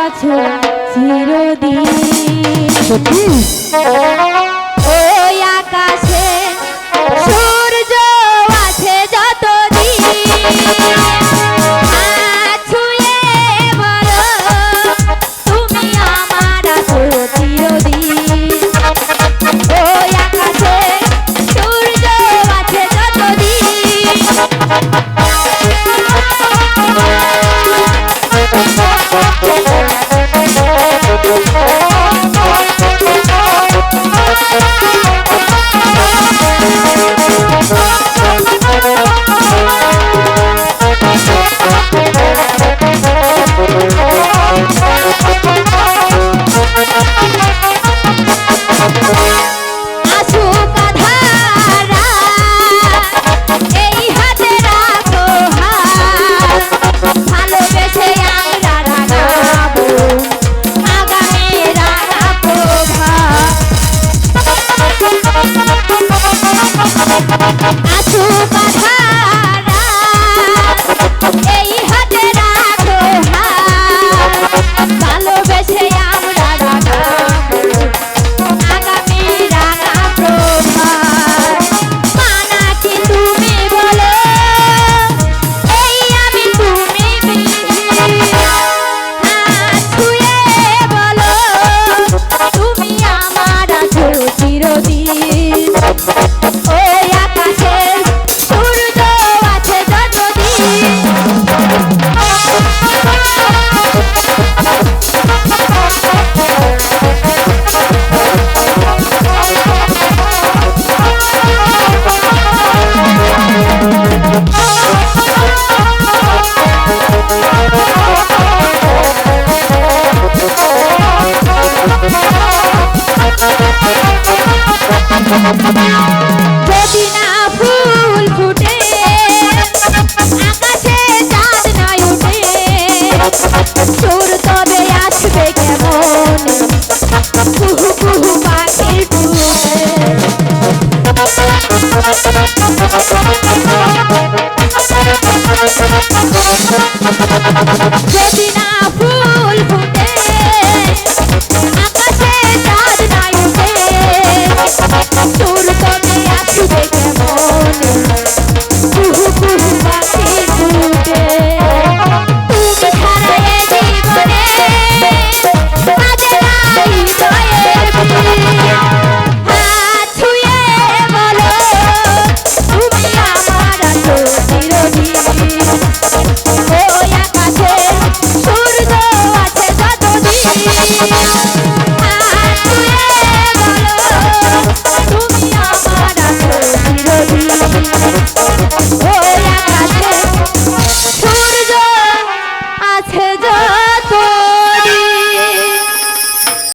আছো চিরদিন। আছো কথা যদি না ফুল ফুটে, আকাশে চাঁদ নাই উঠে সুর তবে আসবে কেমন? কুহু কুহু পাখির যদি না